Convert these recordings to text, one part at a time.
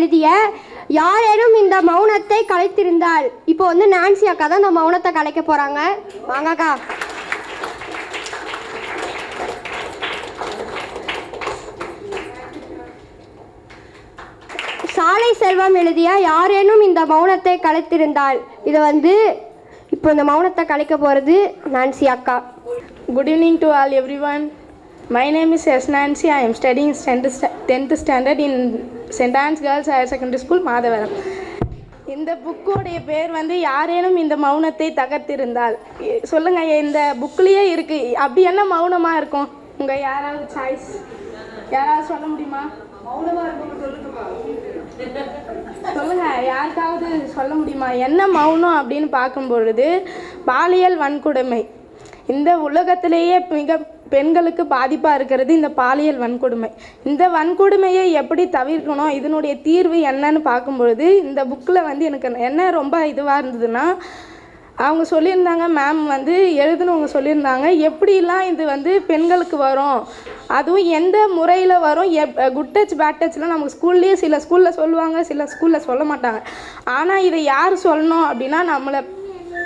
எழுதிய யாரேனும் இந்த மௌனத்தை கலைத்திருந்தால் இப்போ வந்து நான்சி அக்கா தான் இந்த மௌனத்தை கலைக்க போறாங்க. வாங்கக்கா. சாலை செல்வம் எழுதிய யாரேனும் இந்த மௌனத்தை கலைத்திருந்தால் இதை வந்து இப்போ இந்த மௌனத்தை கலைக்க போகிறது நான்சி அக்கா. Good evening to all everyone my name is S Nancy I am studying tenth standard in St. Anne's Girls Higher Secondary School, Madhavaram இந்த புக்கோடைய பேர் வந்து யாரேனும் இந்த மௌனத்தை தகர்த்திருந்தால். எ- சொல்லுங்க இந்த புக்லேயே இருக்கு. அப்படி என்ன மௌனமா இருக்கும்? உங்க யாராவது சாய்ஸ் யாராவது சொல்ல முடியுமா? சொல்லுங்க யாருக்காவது சொல்ல முடியுமா? என்ன மௌனம் அப்படின்னு பார்க்கும் பொழுது பாலியல் வன்கொடுமை. இந்த உலகத்திலேயே மிக பெண்களுக்கு பாதிப்பாக இருக்கிறது இந்த பாலியல் வன்கொடுமை. இந்த வன்கொடுமையை எப்படி தவிர்க்கணும்? இதனுடைய தீர்வு என்னன்னு பார்க்கும்பொழுது இந்த புக்கில் வந்து எனக்கு என்ன ரொம்ப இதுவாக இருந்ததுன்னா அவங்க சொல்லியிருந்தாங்க மேம் வந்து எழுதுனவங்க சொல்லியிருந்தாங்க எப்படிலாம் இது வந்து பெண்களுக்கு வரும்? அதுவும் எந்த முறையில் வரும்? எப் குட் டச் பேட் டச்லாம் நமக்கு ஸ்கூல்லேயே சில ஸ்கூலில் சொல்லுவாங்க சில ஸ்கூலில் சொல்ல மாட்டாங்க. ஆனால் இதை யார் சொல்லணும் அப்படின்னா நம்மளை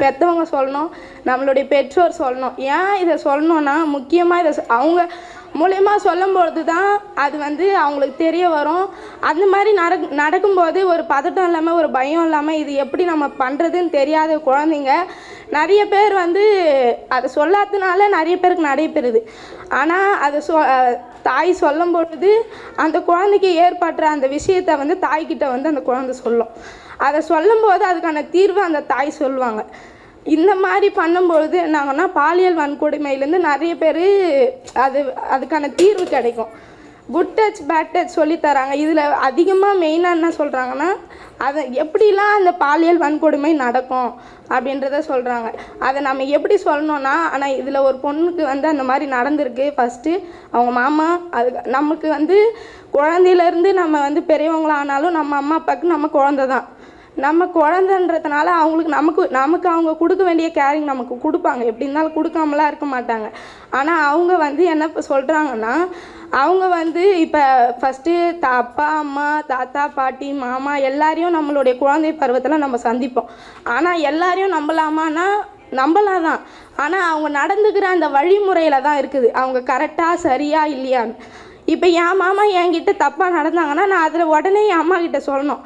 பெற்றவங்க சொல்லணும் நம்மளுடைய பெற்றோர் சொல்லணும். ஏன் இதை சொல்லணும்னா முக்கியமாக இதை அவங்க மூலயமா சொல்லும்பொழுது தான் அது வந்து அவங்களுக்கு தெரிய வரும். அந்த மாதிரி நடக் நடக்கும்போது ஒரு பதட்டம் இல்லாமல் ஒரு பயம் இல்லாமல் இது எப்படி நம்ம பண்ணுறதுன்னு தெரியாத குழந்தைங்க நிறைய பேர் வந்து அதை சொல்லாததுனால நிறைய பேருக்கு நடைபெறுது. ஆனால் அதை சொ தாய் சொல்லும் பொழுது அந்த குழந்தைக்கு ஏற்படுற அந்த விஷயத்தை வந்து தாய்கிட்ட வந்து அந்த குழந்தை சொல்லும். அதை சொல்லும்போது அதுக்கான தீர்வு அந்த தாய் சொல்லுவாங்க. இந்த மாதிரி பண்ணும்பொழுது என்னாங்கன்னா பாலியல் வன்கொடுமையிலேருந்து நிறைய பேர் அது அதுக்கான தீர்வு கிடைக்கும். குட் டச் பேட் டச் சொல்லித்தராங்க இதில் அதிகமாக மெயினாக என்ன சொல்கிறாங்கன்னா அதை எப்படிலாம் அந்த பாலியல் வன்கொடுமை நடக்கும் அப்படின்றத சொல்கிறாங்க அதை நம்ம எப்படி சொல்லணும்னா ஆனால் இதில் ஒரு பொண்ணுக்கு வந்து அந்த மாதிரி நடந்திருக்கு. ஃபஸ்ட்டு அவங்க மாமா அது நமக்கு வந்து குழந்தையிலேருந்து நம்ம வந்து பெரியவங்களானாலும் நம்ம அம்மா அப்பாவுக்கு நம்ம குழந்த தான் நம்ம குழந்தைன்றதுனால அவங்களுக்கு நமக்கு நமக்கு அவங்க கொடுக்க வேண்டிய கேரிங் நமக்கு கொடுப்பாங்க. எப்படி இருந்தாலும் கொடுக்காமலாம் இருக்க மாட்டாங்க. ஆனால் அவங்க வந்து என்ன இப்போ சொல்கிறாங்கன்னா அவங்க வந்து இப்போ ஃபஸ்ட்டு த அப்பா அம்மா தாத்தா பாட்டி மாமா எல்லாரையும் நம்மளுடைய குழந்தை பருவத்தில் நம்ம சந்திப்போம். ஆனால் எல்லாரையும் நம்பலாமான்னா நம்பலாம் தான் ஆனால் அவங்க நடந்துக்கிற அந்த வழிமுறையில் தான் இருக்குது. அவங்க கரெக்டாக சரியா இல்லையான்னு. இப்போ என் மாமா என்கிட்ட தப்பாக நடந்தாங்கன்னா நான் அதில் உடனே என் அம்மா கிட்ட சொல்லணும்.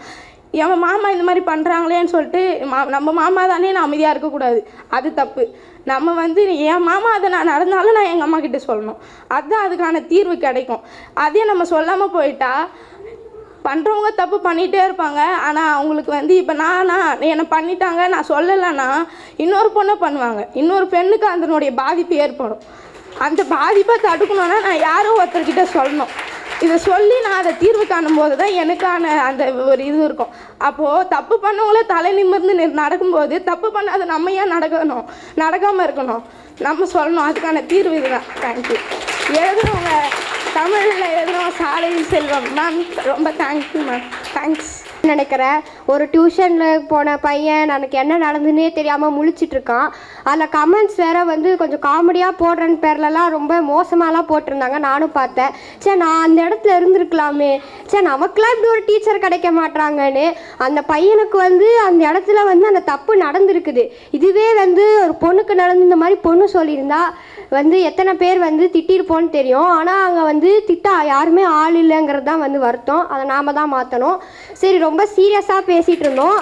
என் மாமா இந்த மாதிரி பண்ணுறாங்களேன்னு சொல்லிட்டு மா நம்ம மாமா தானே நான் அமைதியாக இருக்கக்கூடாது அது தப்பு. நம்ம வந்து என் மாமா அதை நான் நடந்தாலும் நான் எங்கள் அம்மா கிட்டே சொல்லணும். அதுதான் அதுக்கான தீர்வு கிடைக்கும். அதே நம்ம சொல்லாமல் போயிட்டா பண்ணுறவங்க தப்பு பண்ணிகிட்டே இருப்பாங்க. ஆனால் அவங்களுக்கு வந்து இப்போ நானா என்னை பண்ணிட்டாங்க நான் சொல்லலைன்னா இன்னொரு பொண்ணை பண்ணுவாங்க. இன்னொரு பெண்ணுக்கு அதனுடைய பாதிப்பு ஏற்படும். அந்த பாதிப்பை தடுக்கணும்னா நான் யாரோ ஒருத்தர்கிட்ட சொல்லணும். இதை சொல்லி நான் அதை தீர்வு காணும் போது தான் எனக்கான அந்த ஒரு இது இருக்கும். அப்போது தப்பு பண்ணவங்களே தலை நிமிர்ந்து நி- நடக்கும்போது தப்பு பண்ணாத நம்ம ஏன் நடக்கணும்? நடக்காமல் இருக்கணும். நம்ம சொல்லணும். அதுக்கான தீர்வு இதுதான். தேங்க்யூ எழுதுனவங்க தமிழில் எழுதுனவங்க சாலை செல்வம். மேம் ரொம்ப தேங்க்யூ மேம் தேங்க்ஸ் நினைக்கிறேன் ஒரு டியூஷனில் போன பையன் எனக்கு என்ன நடந்துன்னே தெரியாமல் முழிச்சிட்டு இருக்கான் அதில் கமெண்ட்ஸ் வேற வந்து கொஞ்சம் காமெடியாக போடுறேன்னு பேர்லலாம் ரொம்ப மோசமாலாம் போட்டிருந்தாங்க. நானும் பார்த்தேன். சே நான் அந்த இடத்துல இருந்திருக்கலாமே. சே நமக்குலாம் இப்படி ஒரு டீச்சர் கிடைக்க மாட்றாங்கன்னு அந்த பையனுக்கு வந்து அந்த இடத்துல வந்து அந்த தப்பு நடந்திருக்குது. இதுவே வந்து ஒரு பொண்ணுக்கு நடந்து இந்த மாதிரி பொண்ணு சொல்லியிருந்தா வந்து எத்தனை பேர் வந்து திட்டிருப்போன்னு தெரியும். ஆனால் அங்கே வந்து திட்ட யாருமே ஆள் இல்லைங்கிறது தான் வந்து வருத்தம். அதை நாம தான் மாற்றணும் சரி ரொம்ப சீரியஸாக பே பேசிகிட்டு இருந்தோம்.